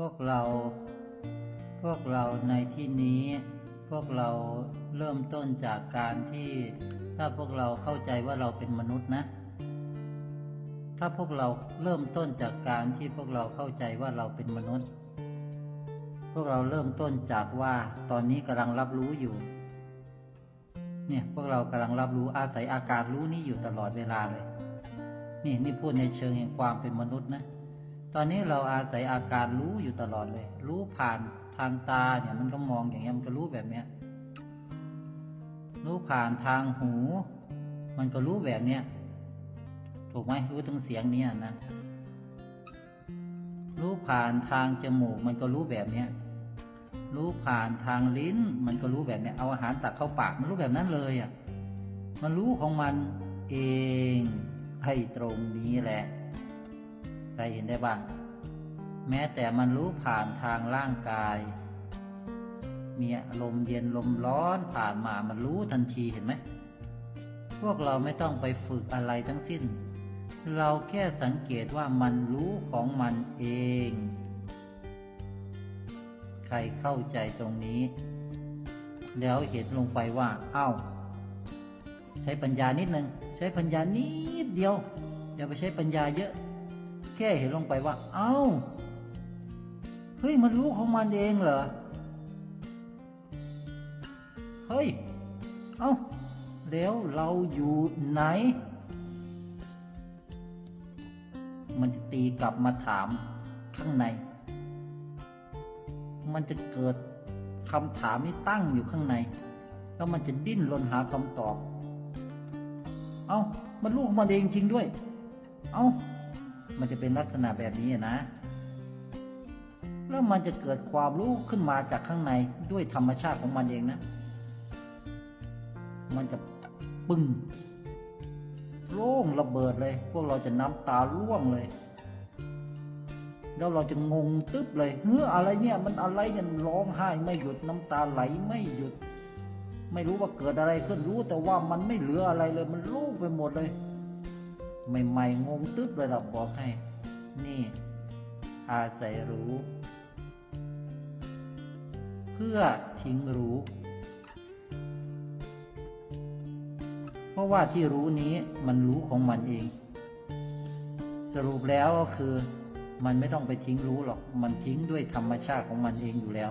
พวกเรา พวกเราในที่นี้ พวกเราเริ่มต้นจากการที่ถ้าพวกเราเข้าใจว่าเราเป็นมนุษย์นะ ถ้าพวกเราเริ่มต้นจากการที่พวกเราเข้าใจว่าเราเป็นมนุษย์ พวกเราเริ่มต้นจากว่าตอนนี้กำลังรับรู้อยู่ เนี่ยพวกเรากำลังรับรู้อาศัยอาการรู้นี้อยู่ตลอดเวลาเลย นี่นี่พูดในเชิงแห่งความเป็นมนุษย์นะ ตอนนี้เราอาศัยอาการรู้อยู่ตลอดเลย รู้ผ่านทางตาเนี่ยมันก็มองอย่างเงี้ยมันก็รู้แบบเนี้ย รู้ผ่านทางหู มันก็รู้แบบเนี้ย ถูกไหมรู้ถึงเสียงเนี้ยนะ รู้ผ่านทางจมูก มันก็รู้แบบเนี้ย รู้ผ่านทางลิ้น มันก็รู้แบบเนี้ย เอาอาหารตักเข้าปาก มันรู้แบบนั้นเลยอะ มันรู้ของมันเองให้ตรงนี้แหละ ใครเห็นได้บ้าง แม้แต่มันรู้ผ่านทางร่างกาย มีลมเย็นลมร้อนผ่านมามันรู้ทันทีเห็นไหม พวกเราไม่ต้องไปฝึกอะไรทั้งสิ้น เราแค่สังเกตว่ามันรู้ของมันเอง ใครเข้าใจตรงนี้ แล้วเห็นลงไปว่า เอ้า ใช้ปัญญานิดนึง ใช้ปัญญานิดเดียวอย่าไปใช้ปัญญาเยอะ แค่เห็นลงไปว่า เอ้า เฮ้ย มันรู้ของมันเองเหรอ เฮ้ย เอ้า แล้วเราอยู่ไหน มันจะตีกลับมาถามข้างใน มันจะเกิดคำถามนี้ตั้งอยู่ข้างใน แล้วมันจะดิ้นรนหาคำตอบ เอา้า มันรู้ของมันเองจริงด้วย เอา้า มันจะเป็นลักษณะแบบนี้นะ แล้วมันจะเกิดความรู้ขึ้นมาจากข้างในด้วยธรรมชาติของมันเองนะ มันจะปึ้งโล่งระเบิดเลย พวกเราจะน้ำตาร่วงเลย แล้วเราจะงงตึ๊บเลยเฮ้ออะไรเนี่ย มันอะไรเนี่ยร้องไห้ไม่หยุดน้ำตาไหลไม่หยุด ไม่รู้ว่าเกิดอะไรขึ้นรู้แต่ว่ามันไม่เหลืออะไรเลย มันโล่งไปหมดเลย ใหม่ๆงงตึ๊บเลยเราบอกให้ นี่ อาศัยรู้ เพื่อทิ้งรู้ เพราะว่าที่รู้นี้มันรู้ของมันเอง สรุปแล้วก็คือ มันไม่ต้องไปทิ้งรู้หรอก มันทิ้งด้วยธรรมชาติของมันเองอยู่แล้ว